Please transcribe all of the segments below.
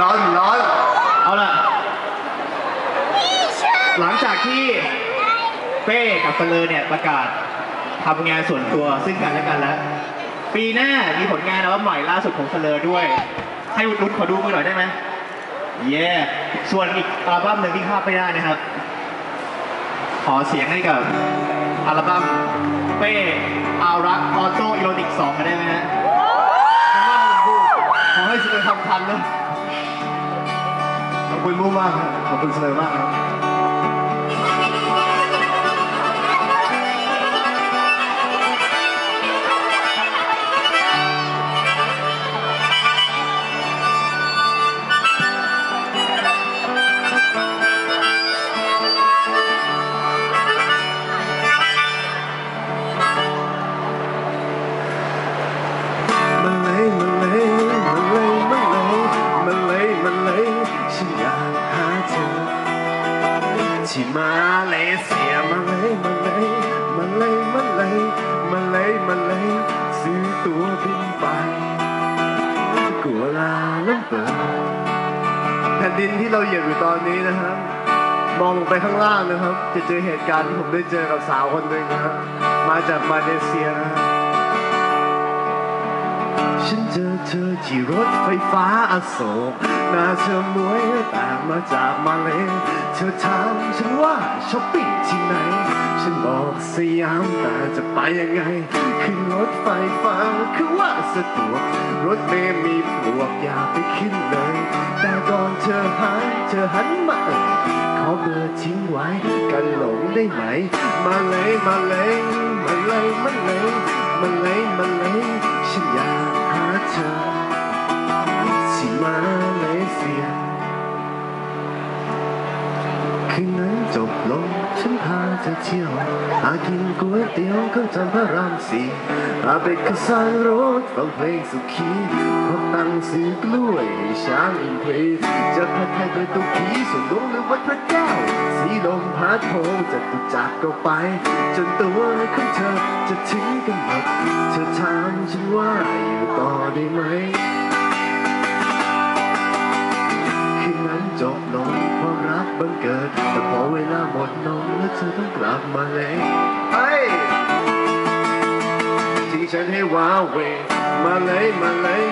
ร้อนร้อน เอาล่ะ หลังจากที่เป้กับเฟลเลอร์เนี่ยประกาศทำงานส่วนตัวซึ่งกันและกันแล้ว ปีหน้ามีผลงานอัลบั้มใหม่ล่าสุดของเฟลเลอร์ด้วย ให้อุดหนุนขอดูมือหน่อยได้ไหมเย้ส่วนอีกอัลบั้มหนึ่งที่ข้ามไม่ได้นะครับ ขอเสียงให้กับอัลบั้มเป้อารักออโต้อีโรติกสองกันได้ไหมฮะขอให้เสนอทำทันนะขอบ คุณมูมากครับขอบคุณเสนอมากครับ ที่มาเลเซียมาเลยมาเลยมาเลยมาเลยมาเลยมาเลยซื้อตั๋วบินไปกัวลาลัมเปอร์แผ่นดินที่เราเหยียบอยู่ตอนนี้นะครับ มองลงไปข้างล่างนะครับ จะเจอเหตุการณ์ที่ผมได้เจอกับสาวคนหนึ่งนะครับมาจากมาเลเซียนะครับฉันเจอเธอที่รถไฟฟ้าอโศก หน้าเธอมวยแต่มาจากมาเลเธอถามฉันว่าช้อปปิ้งที่ไหน ฉันบอกสยามแต่จะไปยังไง ขึ้นรถไฟฟ้าคือว่าสะดวก รถเมล์มีปวกอย่าไปขึ้นเลย แต่ก่อนเธอหายเธอหันมาเอ่ยขอเบอร์ทิ้งไว้ กันหลงได้ไหม มาเลยมาเลยมาเลยมาเลย คืนนั้นจบลง ฉันพาเธอเที่ยวหากินก๋วยเตี๋ยวข้างจำพระรามสี่พาไปขึ้นสางรถฟังเพลงสุขีพบตังซื้อกล้วยให้ช้างอินทรีจะพัดไทยโดยตุกผีส่วนดวงหรือวัดพระแก้ว สีลมพัดโพจะตุจักก็ไป จนตัวของเธอจะถึงกันหมดเธอถามฉันว่าอยู่ต่อได้ไหม บังเกิด แต่พอเวลาหมดลงแล้วเธอต้องกลับมาเลยเฮ้ยทิ้งฉันให้ว้าเหวมาเลยมาเลย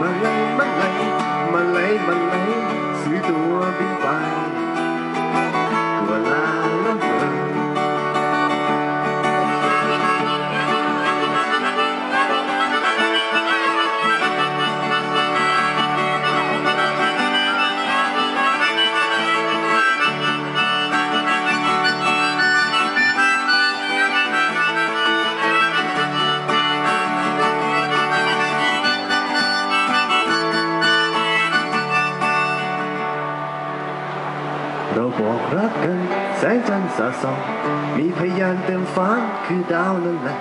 มาเลยมาเลย เราบอกรักกันแสงจันทร์สาส่องมีพยานเต็มฟ้าคือดาวนั่นแหละ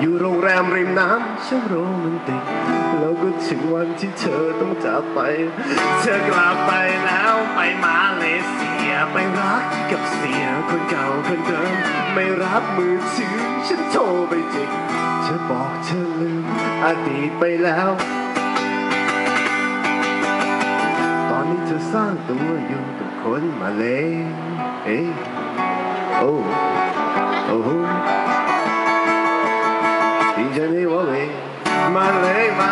อยู่โรงแรมริมน้ำช่างโรแมนติกแล้วก็ถึงวันที่เธอต้องจากไป เธอกลับไปแล้วไปมาเลเซียไปรักกับเสียคนเก่าคนเดิม ไม่รับมือถือฉันโทรไปจิกเธอบอกเธอลืมอดีตไปแล้วตอนนี้เธอสร้างตัวอยู่ กับคนมาเลยเอ้ยโอ้โอ้โหที่ฉันให้ว่าเลยมาเลยม